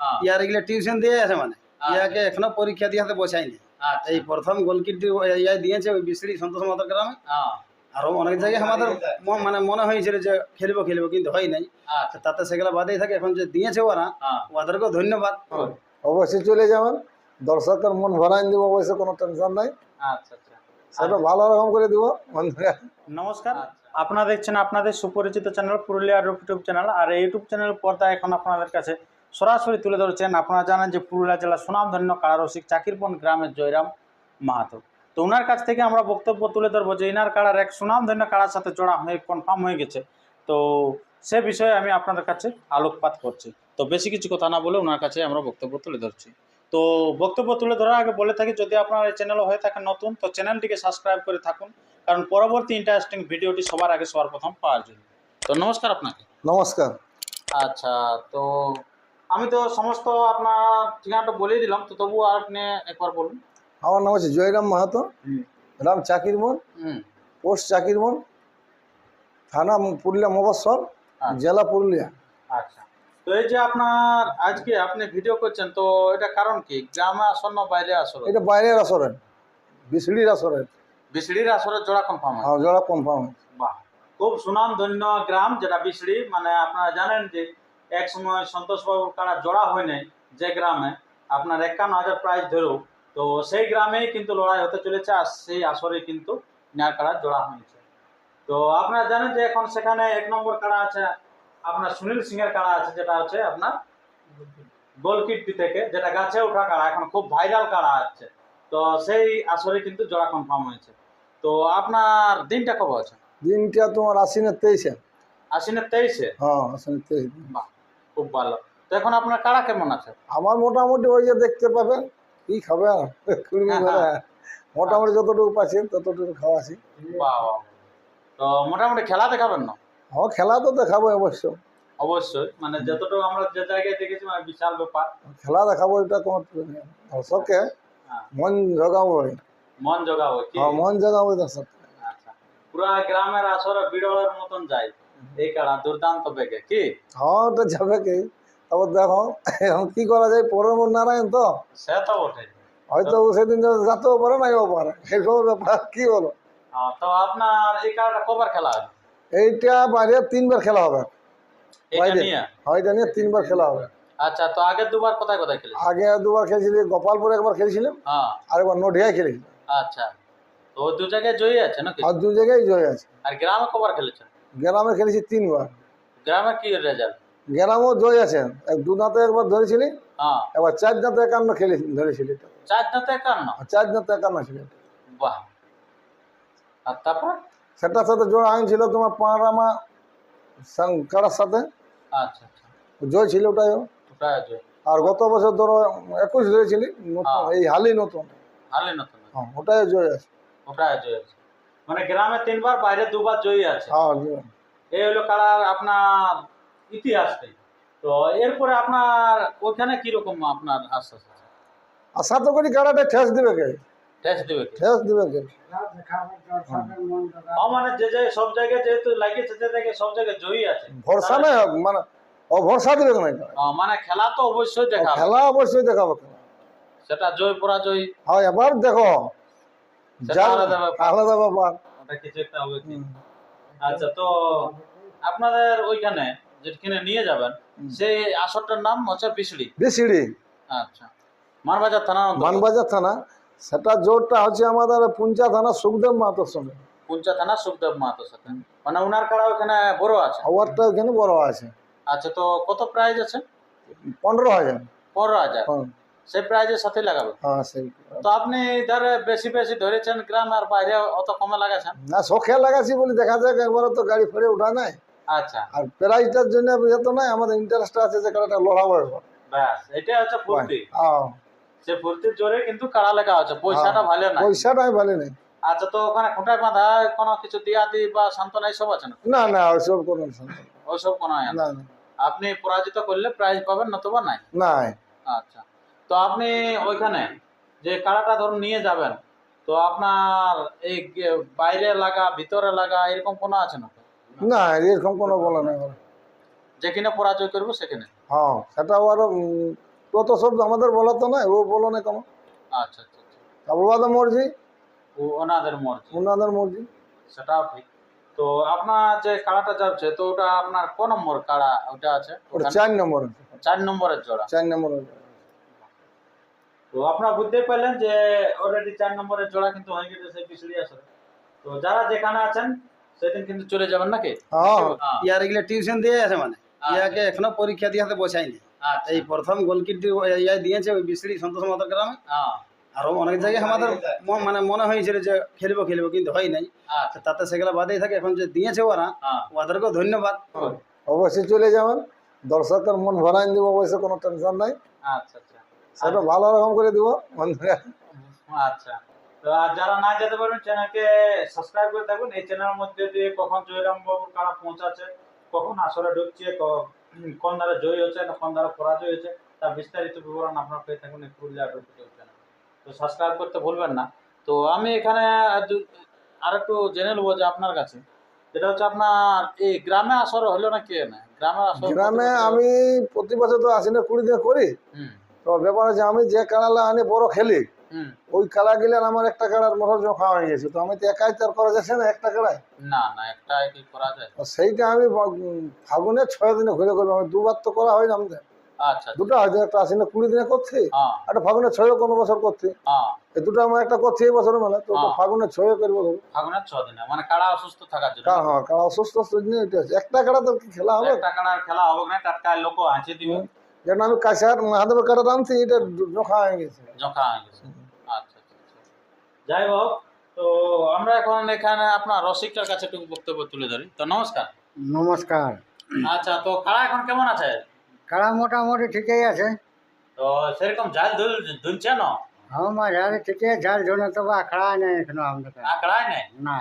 হ্যাঁ, ইয়ার এগুলো টিউশন দিয়ে আছে মানে। ইয়াকে এখনও পরীক্ষা দিয়ে হাতে আচ্ছা, এই প্রথম গোলকিটি ইয়া দিয়েছে ওই বিশড়ি সন্তোষ মাতার গ্রামে হ্যাঁ, আরও অনেক জায়গায় আমাদের মানে মনে হয়েছিল যে খেলব খেলব কিন্তু হয় নাই আচ্ছা, তাতে সেগুলো বাদেই থাকে এখন যে দিয়েছে ওরা ওদেরকেও ধন্যবাদ অবশ্যই চলে যাবেন দর্শকের মন ভরাই দিব অবশ্যই কোনো টেনশন নাই আচ্ছা, আচ্ছা। সেটা ভালো রকম করে দিব বন্ধুরা নমস্কার। আপনারা দেখছেন আপনাদের সুপরিচিত চ্যানেল পুরুলিয়া ইউটিউব চ্যানেল আর ইউটিউব চ্যানেল পর্দা এখন আপনাদের কাছে সরাসরি তুলে ধরেছেন। আপনারা জানেন যে পুরুলিয়া জেলার সুনামধন্য কারারসিক চাকিরপন গ্রামের জয়রাম মাহাতো। তো ওনার কাছ থেকে আমরা বক্তব্য তুলে ধরবো যে ইনার কাড়ার এক সুনামধন্য কাড়ার সাথে জোড়া হয়ে কনফার্ম হয়ে গেছে। তো সে বিষয়ে আমি আপনাদের কাছে আলোকপাত করছি। তো বেশি কিছু কথা না বলে ওনার কাছে আমরা বক্তব্য তুলে ধরছি। তো বক্তব্য তুলে ধরার আগে বলে থাকি যদি আপনার এই চ্যানেল হয়ে থাকেন নতুন তো চ্যানেলটিকে সাবস্ক্রাইব করে থাকুন। কারণ পরবর্তী ইন্টারেস্টিং ভিডিওটি সবার আগে সবার প্রথম পাওয়ার জন্য। তো নমস্কার আপনাকে। নমস্কার। আচ্ছা তো আমি তো সমস্ত আপনার ঠিকানাটা বলে দিলাম তো তবুও আপনি একবার বলুন। আমার নাম হচ্ছে জয়রাম মাহাতো রাম চাকির হুম। পোস্ট চাকিরমন থানা পুরুলিয়া মফস্বল আচ্ছা। জেলা পুরুলিয়া। আচ্ছা। তো এই যে আপনার আজকে আপনি ভিডিও করছেন তো এটা কারণ কি? গ্রামে আসর না বাইরে আসর এটা বাইরের আসরের বিশড়ির আসরের বিসড়ির আসরের জোড়া কনফার্ম হ্যাঁ জোড়া কনফার্ম বাহ। খুব সুনাম ধন্য গ্রাম যেটা বিসড়ি মানে আপনারা জানেন যে এক সময় সন্তোষবাবুর কারা জোড়া হয় নাই যে গ্রামে আপনার একান্ন হাজার প্রাইজ ধরেও তো সেই গ্রামেই কিন্তু লড়াই হতে চলেছে আর সেই আসরে কিন্তু ন্যায় কাড়া জোড়া হয়েছে। তো আপনারা জানেন যে এখন সেখানে এক নম্বর কাড়া আছে আপনার সুনীল সিং এর কাড়া আছে যেটা হচ্ছে আপনার গোলকিটটি থেকে যেটা গাছে ওঠা কাড়া এখন খুব ভাইরাল কাড়া আছে। তো সেই আসরে কিন্তু জোড়া কনফার্ম হয়েছে। তো আপনার দিনটা কবে আছে? দিনটা তোমার আশ্বিনের তেইশে। আশ্বিনের তেইশে? হ্যাঁ আশ্বিনের তেইশ। বাহ। খুব ভালো। তো এখন আপনার কারা কেমন আছে? আমার মোটামুটি ওই যে দেখতে পাবেন কি খাবে হ্যাঁ, হ্যাঁ। মোটামুটি যতটুকু পাচ্ছি ততটুকু খাওয়াছি। তো মোটামুটি খেলা দেখাবেন না? হ্যাঁ খেলা তো দেখাবো অবশ্য। অবশ্যই মানে যতটুকু আমরা যে জায়গায় দেখেছি মানে বিশাল ব্যাপার। খেলা দেখাবো এটা কোনো দর্শককে হ্যাঁ। মন জগাবো। মন জোগাবো মন জগাবো দর্শক আচ্ছা। পুরা গ্রামের আসরে বিড়লের মতন যায়। এই কাড়া দুর্দান্ত বেগে কি? হ্যাঁ ওটা যাবে কি? তারপর দেখো এখন কি করা যায়? পরের মন নারায়ণ তো। সে তো বটে হয়তো সেদিন যাতেও পারে নাইও পারে। ব্যাপার কি বলো? তো আপনার এই কাড়াটা কবার খেলা হবে এইটা বাইরে তিনবার খেলা হবে। বাইরে। হ্যাঁ নিয়ে তিনবার খেলা হবে। আচ্ছা তো আগের দুবার কোথায় কোথায় খেলেছে আগে দুবার খেলেছিলি গোপালপুরে একবার খেলেছিলাম হ্যাঁ। আর একবার নডিয়ায় খেলেছিলাম। আচ্ছা। তো দু জায়গায় জয়ী আছে নাকি? আর দু জায়গায় জয় আছে। আর গ্রামে কবার খেলেছেন? গ্রামে খেলেছি তিনবার। গ্রামে কি রেজাল্ট গ্রামেও জয় আছে। এক দু দাঁতে একবার ধরেছিলি হ্যাঁ। এবার চার দাঁতে একান্ন খেলে ধরেছিলি। চার দাঁতে একান্ন? চার দাঁতে একান্ন ছিল বাহ। আর তারপর? সেটার সাথে জোড়া আইন ছিল তোমার পাঁড়ামা কারার সাথে। আচ্ছা আচ্ছা। জয় ছিল ওটাই আর গত বছর ধরো একুশ ধরেছিলি নতুন হ্যাঁ। এই হালি নতুন। ভালোই নতুন। হ্যাঁ ওটাই জয় আছে। ওটাই জয় আছে। মানে গ্রামে তিনবার বাইরে দুবার জয়ী আছে। হ্যাঁ এই হলো কালার আপনার ইতিহাসটাই তো এরপরে আপনার ওখানে কীরকম আপনার আশ্বাস আছে? আশা তো করি কারাটা ঠেস দিবে কে টেস্ট দেবে? ঠেস দিবে কে মানে যে যে সব জায়গায় যেহেতু লাগিয়েছে যে জায়গায় সব জায়গায় জয়ী আছে। ভরসা নাই হোক, মানে ও ভরসা দিবে না মানে খেলা তো অবশ্যই দেখা খেলা অবশ্যই দেখাবো সেটা জয় পরাজয়। হ্যাঁ এবার দেখো আলাদা ব্যাপার। আলাদা ব্যাপার। ওটা কিছু একটা হবে আচ্ছা তো আপনাদের ওইখানে যেখানে নিয়ে যাবেন সেই আসরটার নাম হচ্ছে বিশড়ি বিসিডি। আচ্ছা মানবাজার থানা মানবাজার থানা। সেটা জোরটা হচ্ছে আমাদের পুঞ্চা থানা সুখদেব মাহাতোর সঙ্গে পুঞ্চা থানা সুখদেব মাহাতোর সাথে মানে ওনার কাড়া ওখানে বড় আছে? আওয়ারটা ওখানে বড় আছে। আচ্ছা তো কত প্রাইজ আছে? পনেরো হাজার। পনেরো হাজার। হ্যাঁ, সেই প্রাইজের সাথে লাগাবে। হ্যাঁ সেই তো আপনি ধরে বেশি বেশি ধরেছেন গ্রাম আর বাইরে অত কমে লাগাছেন? না শখে লাগাচ্ছি বলে দেখা যাক একবার তো গাড়ি ফেরে ওঠা নাই। আচ্ছা। আর প্রাইজটার জন্য এত নাই আমাদের ইন্টারেস্ট আছে যে লড়াবো ব্যাস এটা হচ্ছে ফুর্তি। হ্যাঁ, সে ফুর্তির জোরে কিন্তু কাড়া লেখা হচ্ছে পয়সাটা ভালো না পয়সাটা ভালো নেই। আচ্ছা তো ওখানে খুঁটায় বাঁধা কোনো কিছু দিয়া দি বা সান্ত্বনা এইসব আছে না না না ওইসব কোনো। ওইসব কোনো হয় না আপনি পরাজিত করলে প্রাইজ পাবেন নতুবা নাই? নাই। আচ্ছা। তো আপনি ওইখানে যে কাড়াটা ধরুন নিয়ে যাবেন তো আপনার এই বাইরে লাগা ভিতরে লাগা এরকম কোনো আছে না? না এরকম কোনো বলা নাই। যেখানে পরাজয় করব সেখানে? হ্যাঁ সেটা আরও উম, তো তো সব আমাদের বলা তো নাই ও বলো না কেন। আচ্ছা আচ্ছা আচ্ছা। আবুবাদের মর্জি। ও ওনাদের মর্জি। ওনাদের মর্জি। সেটাও ঠিক। তো আপনার যে কাড়াটা যাচ্ছে তো ওটা আপনার কোন নম্বর কাড়া ওটা আছে? ওটা চার নম্বর চার নম্বরের জোড়া। চার নম্বর তো আপনারা বুঝতেই পারলেন যে অলরেডি চার নম্বরের জোড়া কিন্তু হয়ে গেছে সেই পিছড়ি আসলে তো যারা যেখানে আছেন সেদিন কিন্তু চলে যাবেন নাকি? হ্যাঁ হ্যাঁ, ইয়ার এগুলো টিউশন দিয়ে আছে মানে। আচ্ছা। ইয়াকে এখনও পরীক্ষা দিয়ে হাতে বসায়নি। আচ্ছা। এই প্রথম গোলকিটি ইয়া দিয়েছে ওই বিশ্রী সন্তোষ মাতার গ্রামে। হ্যাঁ, আরও অনেক জায়গায় আমাদের মানে মনে হয়েছিল যে খেলব খেলব কিন্তু হয় নাই। আচ্ছা। তাতে সেগুলো বাদেই থাকে। এখন যে দিয়েছে ওরা ওদেরকেও ধন্যবাদ। অবশ্যই চলে যাবেন। দর্শকের মন ভরাই দিব অবশ্যই কোনো টেনশন নাই। আচ্ছা আচ্ছা। সেটা ভালো রকম করে দিব আচ্ছা। তো আর যারা না যেতে পারবেন চ্যানেলকে সাবস্ক্রাইব করে থাকুন। এই চ্যানেলের মধ্যে দিয়ে কখন জয়রাম বাবুর কারা পৌঁছাচ্ছে কখন আসরে ঢুকছে কোন দ্বারা জয়ী হচ্ছে কোন দ্বারা পরাজয় হচ্ছে তার বিস্তারিত বিবরণ আপনারা পেয়ে থাকুন এই পুরুলিয়া চ্যানেল তো সাবস্ক্রাইব করতে ভুলবেন না। তো আমি এখানে আর একটু জেনে নেব যে আপনার কাছে। যেটা হচ্ছে আপনার এই গ্রামে আসর হলো না কে না গ্রামে আসর গ্রামে আমি প্রতি বছর তো আসি না কুড়ি দিন করি। হুম। তো ব্যাপার আছে আমি যে কাড়ালা আনি বড় খেলি ওই কাড়া গেলেন আমার একটা কাড়ার মোটর জমা হয়ে গেছে। তো আমি তো একাই তার করা যাচ্ছে না একটা কাড়ায় না না একটা কি করা যায়? সেইটা আমি ফাগুনে ছয় দিনে ঘুরে করব আমি দুবার তো করা হয় না আমাদের। আচ্ছা আচ্ছা। দুটো হয়তো একটা কুড়ি দিনে করছি হ্যাঁ। একটা ফাগুনে ছয় কোনো বছর করছি। হ্যাঁ। এই দুটো আমার একটা করছি এই বছর মেলা তো হ্যাঁ। ফাগুনে ছয় করব। ধরো। ফাগুনের দিনে মানে কাড়া অসুস্থ থাকার জন্য? হ্যাঁ অসুস্থ জন্য এটা একটা কাড়া তো খেলা হবে? একটা খেলা হবে না টাটকা লোক দিবে? যেন আমি কাছার মাহাদেবের কাড়া আনছি এটা জোখা হয়ে গেছে জখা হয়ে গেছে আচ্ছা আচ্ছা আচ্ছা। যাই হোক তো আমরা এখন এখানে আপনার রসিকটার কাছে একটু বক্তব্য তুলে ধরি তো নমস্কার নমস্কার আচ্ছা তো কাড়া এখন কেমন আছে কাড়া মোটামুটি ঠিকই আছে তো সেরকম জাল দুল দুলছে না আমার যারে ঠিকই যার জন্য তো বা আখড়া নেই এখনও আমাদের কাছে। আঁকড়ায় নেই না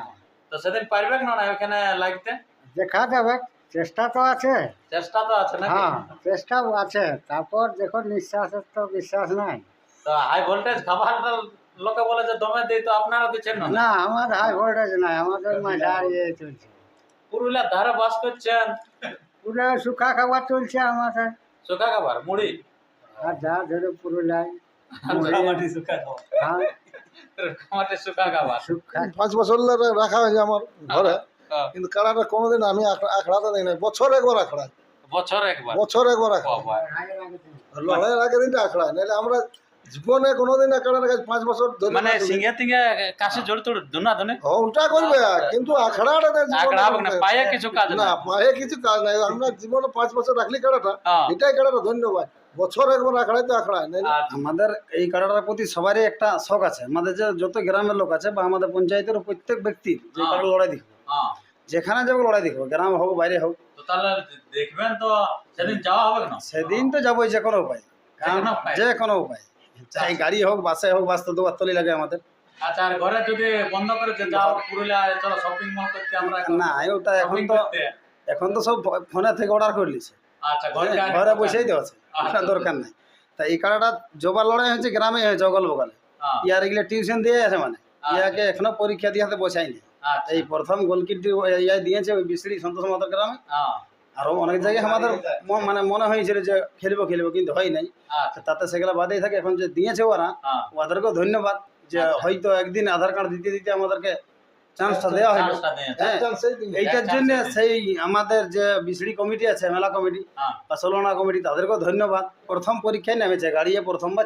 তো সেদিন পারবে না না ওখানে লাগতে দেখা যাবে চেষ্টা তো আছে। চেষ্টা তো আছে নাকি? হ্যাঁ চেষ্টাও আছে। তারপর দেখো নিঃশ্বাসের তো বিশ্বাস নাই। তো হাই ভোল্টেজ খাবারটা লোকে বলে যে দমে দেই তো আপনারা দিচ্ছেন না? না আমার হাই ভোল্টেজ নাই আমাদের মাঝার ইয়ে চলছে। পুরুলিয়ার ধারে বাস করছেন? পুরো শুকা খাবার চলছে আমাদের। শুকা খাবার মুড়ি? আর যা ধরে পুরুলিয়ায় রাঙামাটি শুকা খাবার। হ্যাঁ। রাঙামাটি শুকা খাবার। শুকা পাঁচ বছর ধরে রাখা হয়েছে আমার ঘরে। কিন্তু কাড়াটা কোনোদিন আমি আখড়া- আখড়াতে দিই না বছর একবার আখড়া বছর একবার? বছর একবার আখড়া লড়াইয়ের আগে দিনটা আখড়ায়। নাহলে আমরা জীবনে কোনোদিন আখড়ার কাছে পাঁচ বছর ধরে মানে। সিঙ্গে তিঙ্গে কাছে জড়ি তোড় দুনা দুনে? হ্যাঁ, ওটা করবে। কিন্তু আখড়াটা জীবনে আখড়া না, পায়ে কিছু কাজ না। পায়ে কিছু কাজ নাই। আমরা জীবনে পাঁচ বছর রাখলি কাড়াটা হ্যাঁ। এটাই কাড়াটা ধন্যবাদ। বছর একবার আখড়ায় তো আখড়ায়। আচ্ছা, আমাদের এই কাড়াটার প্রতি সবারই একটা শখ আছে। আমাদের যে যত গ্রামের লোক আছে বা আমাদের পঞ্চায়েতের প্রত্যেক ব্যক্তির যে হ্যাঁ। কারও লড়াই দেখব। হ্যাঁ। যেখানে যাব লড়াই দেখব গ্রাম হোক বাইরে হোক। তাহলে দেখবেন তো সেদিন যাওয়া হবে না সেদিন তো যাবোই যে কোনো উপায়। কারণ যে কোনো উপায়। চাই গাড়ি হোক বাসে হোক বাস তো দুবার তলি লাগে আমাদের। আচ্ছা আর ঘরে যদি বন্ধ করে যাও পুরুলিয়া চলো শপিং মল করতে আমরা না ওটা এখন তো এখন তো সব ফোনে থেকে অর্ডার করে আচ্ছা ঘরে হ্যাঁ, বসেই আছে ওটা দরকার নাই। তা এই জবার লড়াই হচ্ছে গ্রামে হয়েছে অগল বগলে হ্যাঁ, ইয়ার এগুলো টিউশন দিয়ে আছে মানে। আচ্ছা। ইয়াকে এখনও পরীক্ষা দিয়ে হাতে আচ্ছা এই প্রথম গোলকিটি ইয়া দিয়েছে ওই বিশ্রী সন্তোষ মাতার গ্রামে হ্যাঁ, আরও অনেক জায়গায় আমাদের মানে মনে হয়েছিল যে খেলব খেলব কিন্তু হয় নাই। আচ্ছা। তাতে সেগুলো বাদেই থাকে। এখন যে দিয়েছে ওরা হ্যাঁ। ওদেরকেও ধন্যবাদ যে আচ্ছা। হয়তো একদিন আধার কার্ড দিতে দিতে আমাদেরকে চান্সটা দেওয়া হলো। হ্যাঁ চান্স সেই দিন। এইটার জন্য সেই আমাদের যে বিসড়ি কমিটি আছে মেলা কমিটি বা সোলনা কমিটি তাদেরকেও ধন্যবাদ। প্রথম পরীক্ষায় নেমেছে গাড়িয়ে প্রথমবার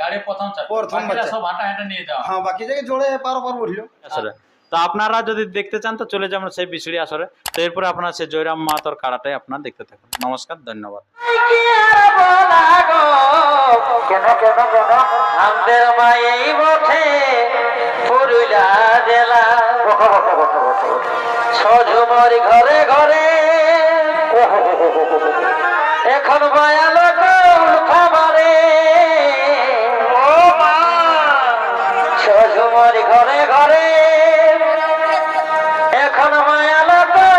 গাড়ি প্রথম চাপ প্রথম বাকিরা বাচ্চা। সব হাঁটা হাঁটা নিয়ে যাওয়া। হ্যাঁ বাকি জায়গায় জোরে পার পার উঠল আসলে তো আপনারা যদি দেখতে চান তো চলে যাবেন সেই বিছড়ি আসরে তো এরপরে আপনার সেই জয়রাম মাহাতর কাড়াটাই আপনারা দেখতে থাকুন নমস্কার ধন্যবাদ পুরুলিয়া জেলা ঘরে ঘরে এখন বায়ালো হয় আলাদা